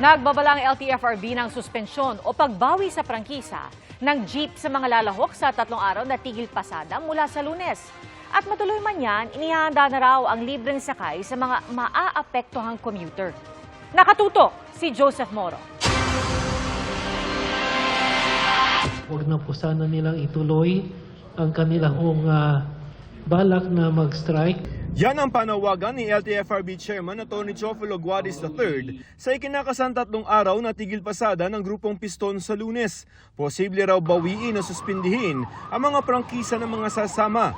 Nagbabala ang LTFRB ng suspensyon o pagbawi sa prangkisa ng jeep sa mga lalahok sa tatlong araw na tigil pasada mula sa lunes. At matuloy man yan, inihanda na raw ang libreng sakay sa mga maaapektuhang commuter. Nakatutok si Joseph Moro. Huwag na po sana nilang ituloy ang kanilang ah, balak na mag-strike. Yan ang panawagan ni LTFRB Chairman na Tony Chofilo Guadis III sa ikinakasang tatlong araw na tigil pasada ng grupong piston sa lunes. Posible raw bawiin o suspindihin ang mga prangkisa ng mga sasama.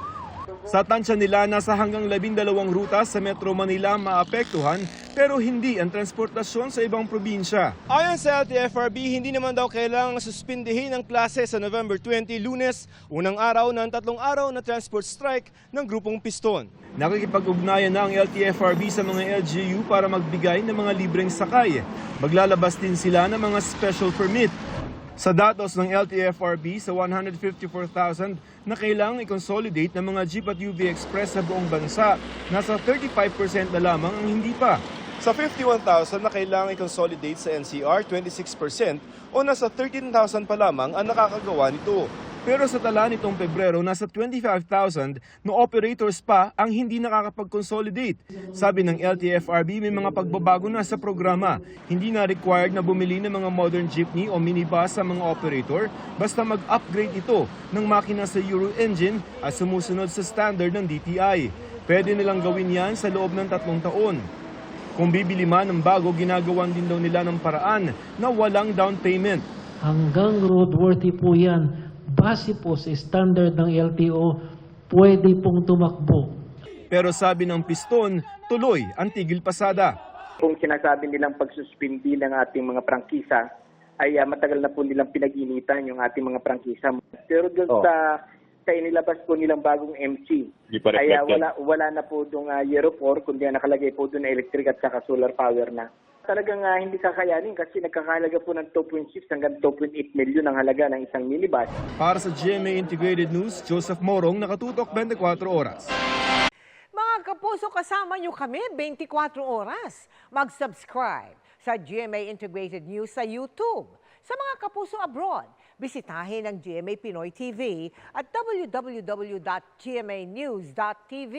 Sa tansya nila, nasa hanggang labindalawang ruta sa Metro Manila maapektuhan pero hindi ang transportasyon sa ibang probinsya. Ayon sa LTFRB, hindi naman daw kailangang suspindihin ang klase sa November 20, lunes, unang araw ng tatlong araw na transport strike ng grupong piston. Nakikipag-ugnayan na ang LTFRB sa mga LGU para magbigay ng mga libreng sakay. Maglalabas din sila ng mga special permit. Sa datos ng LTFRB sa 154,000 na kailangang i-consolidate ng mga Jeep at UV Express sa buong bansa, nasa 35% na lamang ang hindi pa. Sa 51,000 na kailangang i-consolidate sa NCR, 26% o nasa 13,000 pa lamang ang nakakagawa nito. Pero sa tala nitong Pebrero, nasa 25,000 na operators pa ang hindi nakakapag-consolidate. Sabi ng LTFRB, may mga pagbabago na sa programa. Hindi na required na bumili ng mga modern jeepney o minibus sa mga operator, basta mag-upgrade ito ng makina sa Euro engine at sumusunod sa standard ng DTI. Pwede nilang gawin yan sa loob ng tatlong taon. Kung bibili man ng bago, ginagawan din daw nila ng paraan na walang down payment. Hanggang roadworthy po yan, base po sa standard ng LTO, pwede pong tumakbo. Pero sabi ng piston, tuloy ang tigil pasada. kung sinasabi nilang pagsuspindi ng ating mga prangkisa ay ah, matagal na po nilang pinag-initan yung ating mga prangkisa. Pero doon Oh. sa sa inilabas po nilang bagong MC, Di pa ay ah, reflected. wala wala na po doong uh, Euro 4 kundi ang nakalagay po doon na electric at saka solar power na. Talagang ah, hindi kakayanin kasi nagkakahalaga po ng 2.6 hanggang 2.8 million ang halaga ng isang minibus. Para sa GMA Integrated News, Joseph Morong, nakatutok 24 oras. Mga kapuso, kasama nyo kami 24 oras. Mag-subscribe sa GMA Integrated News sa YouTube. Sa mga kapuso abroad, bisitahin ang GMA Pinoy TV at www.gmanews.tv.